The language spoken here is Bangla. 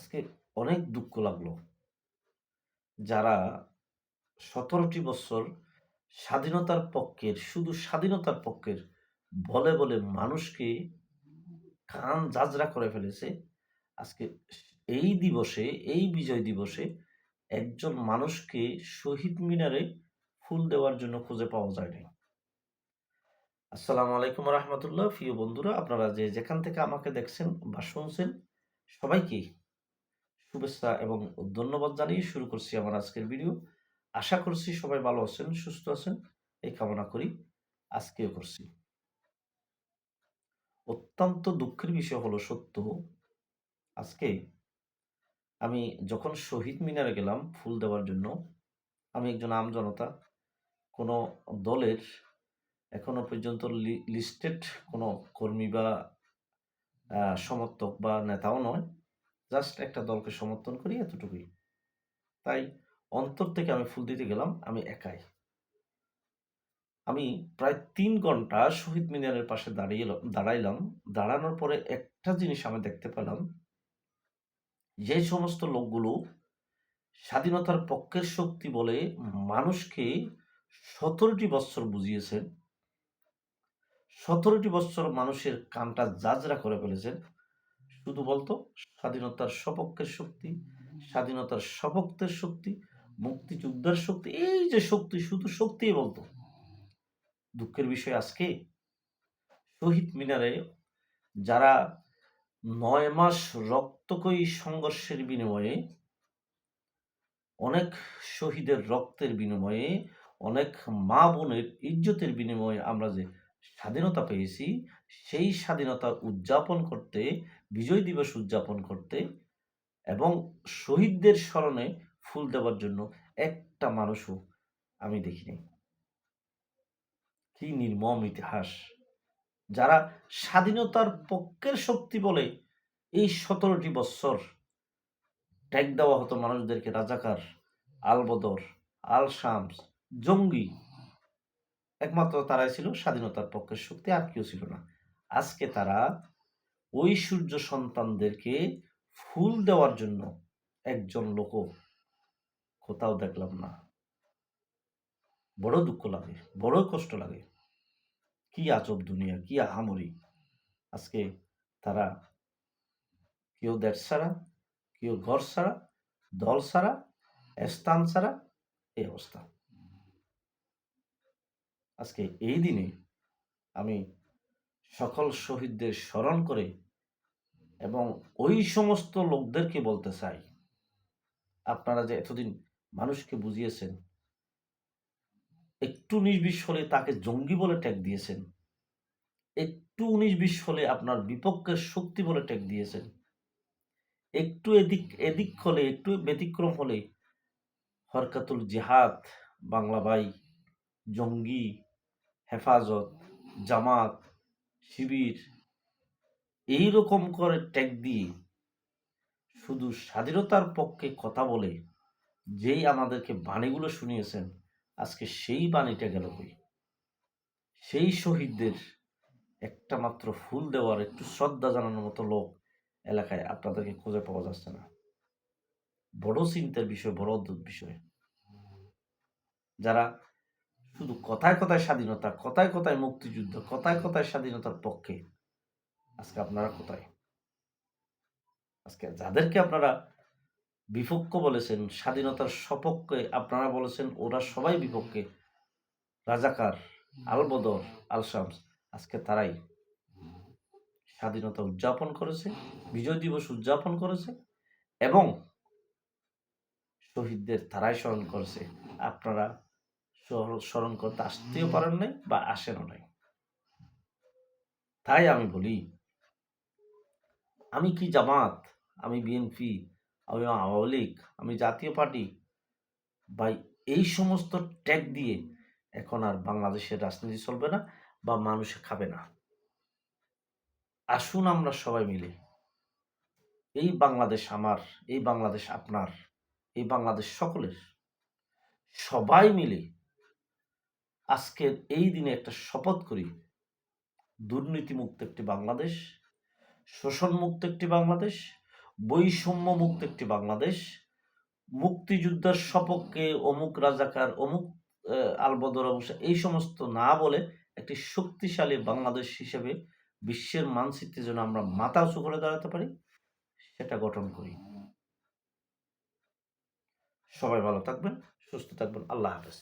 আজকে অনেক দুঃখ লাগল। যারা ১৭ টি বছর স্বাধীনতার পক্ষের, শুধু স্বাধীনতার পক্ষের বলে, বলে মানুষকে কান ঝাঁঝরা করে ফেলেছে। আজকে এই দিবসে, এই বিজয় দিবসে একজন মানুষকে শহীদ মিনারে ফুল দেওয়ার জন্য খুঁজে পাওয়া যায় নাই। আসসালামু আলাইকুম রাহমাতুল্লাহ। প্রিয় বন্ধুরা আপনারা যে যেখান থেকে আমাকে দেখছেন বা শুনছেন সবাইকে শুভেচ্ছা এবং ধন্যবাদ জানিয়ে শুরু করছি আমার আজকের ভিডিও। আশা করছি সবাই ভালো আছেন, সুস্থ আছেন এই কামনা করি। আজকেও করছি। অত্যন্ত দুঃখের বিষয় হলো সত্য আজকে আমি যখন শহীদ মিনারে গেলাম ফুল দেওয়ার জন্য, আমি একজন আমজনতা, কোনো দলের এখনও পর্যন্ত লিস্টেড কোনো কর্মী বা সমর্থক বা নেতাও নয়। জাস্ট একটা দলকে সমর্থন করি এতটুকুই। তাই অন্তর থেকে আমি ফুল দিতে গেলাম, আমি একাই। আমি প্রায় ৩ ঘণ্টা শহীদ মিনারের পাশে দাঁড়িয়েল দাঁড়াইলাম। দাঁড়ানোর পরে একটা জিনিস আমি দেখতে পেলাম যে সমস্ত লোকগুলো স্বাধীনতার পক্ষের শক্তি বলে মানুষকে ১৭ টি বৎসর বুঝিয়েছেন ১৭ টি বৎসর মানুষের কানটা ঝাঁঝরা করে ফেলেছেন। শুধু বলতো স্বাধীনতার সপক্ষের শক্তি, স্বাধীনতার সপক্ষের শক্তি, মুক্তিযোদ্ধার শক্তি, এই যে শক্তি শুধু শক্তিই বলতো। দুঃখের বিষয় আজকে শহীদ মিনারে যারা নয় মাস রক্তক্ষয়ী সংঘর্ষের বিনিময়ে অনেক শহীদের রক্তের বিনিময়ে, অনেক মা-বোনের ইজ্জতের বিনিময়ে আমরা যে স্বাধীনতা পেয়েছি, সেই স্বাধীনতা উদযাপন করতে, বিজয় দিবস উদযাপন করতে এবং শহীদদের স্মরণে ফুল দেওয়ার জন্য একটা মানুষও আমি দেখিনি কি নির্মম ইতিহাস! যারা স্বাধীনতার পক্ষের শক্তি বলে এই সতেরোটি বৎসর ট্যাগ দেওয়া হতো মানুষদেরকে রাজাকার, আলবদর, আল-শামস, জঙ্গি। একমাত্র তারাই ছিল স্বাধীনতার পক্ষের শক্তি আর কেউ ছিল না। আজকে তারা ওই সূর্য সন্তানদেরকে ফুল দেওয়ার জন্য একজন লোকও কোথাও দেখলাম না। বড় দুঃখ লাগে, বড় কষ্ট লাগে। কি আজব দুনিয়া, কি আহামরি! আজকে তারা কেউ দেশ ছাড়া, কেউ ঘর ছাড়া, দল ছাড়া, স্থান ছাড়া এই অবস্থা। আজকে এই দিনে আমি সকল শহীদদের স্মরণ করে এবং ওই সমস্ত লোকদেরকে বলতে চাই, আপনারা যে এতদিন মানুষকে বুঝিয়েছেন একটু ১৯-২০ হলে তাকে জঙ্গি বলে ট্যাগ দিয়েছেন। একটু ১৯-২০ হলে আপনার বিপক্ষের শক্তি বলে ট্যাগ দিয়েছেন। একটু এদিক এদিক হলে, একটু ব্যতিক্রম হলে হরকাতুল জেহাদ বাংলা ভাই, জঙ্গি, হেফাজত, জামাত, শিবির এই রকম করে ট্যাগ দিয়ে শুধু স্বাধীনতার পক্ষে কথা বলে যেই আমাদেরকে বাণীগুলো শুনিয়েছেন আজকে সেই বাণীটা গেল কই? সেই শহীদদের একটা মাত্র ফুল দেওয়ার, একটু শ্রদ্ধা জানানোর মতো লোক এলাকায় আপনাদেরকে খুঁজে পাওয়া যাচ্ছে না। বড় চিন্তার বিষয়, বড় অদ্ভুত বিষয়। যারা শুধু কথায়, কথায় স্বাধীনতা, কথায়, কথায় মুক্তিযুদ্ধ, কথায়, কথায় স্বাধীনতার পক্ষে, আজকে আপনারা কোথায়? আজকে যাদেরকে আপনারা বিপক্ষ বলেছেন, স্বাধীনতার সপক্ষে আপনারা বলেছেন ওরা সবাই বিপক্ষে। রাজাকার, আলবদর, আল-শামস আজকে তারাই স্বাধীনতা উদযাপন করেছে, বিজয় দিবস উদযাপন করেছে এবং শহীদদের তারাই স্মরণ করেছে। আপনারা স্মরণ করতে আসতেও পারেন নাই বা আসেনও নাই। তাই আমি বলি আমি কি জামাত, আমি বিএনপি, আমি আওয়ামী লীগ, আমি জাতীয় পার্টি বা এই সমস্ত ট্যাগ দিয়ে এখন আর বাংলাদেশের রাজনীতি চলবে না বা মানুষে খাবে না। আসুন আমরা সবাই মিলে এই বাংলাদেশ আমার, এই বাংলাদেশ আপনার, এই বাংলাদেশ সকলের। সবাই মিলে আজকের এই দিনে একটা শপথ করি। দুর্নীতিমুক্ত একটি বাংলাদেশ, শোষণমুক্ত একটি বাংলাদেশ, বৈষম্যমুক্ত একটি বাংলাদেশ মুক্তিযুদ্ধের সপক্ষে অমুক রাজাকার অমুক আলবদর অবশ্য এই সমস্ত না বলে একটি শক্তিশালী বাংলাদেশ হিসেবে বিশ্বের মানচিত্রে যেন আমরা মাথা উঁচু করে দাঁড়াতে পারি সেটা গঠন করি। সবাই ভালো থাকবেন সুস্থ থাকবেন আল্লাহ হাফেজ।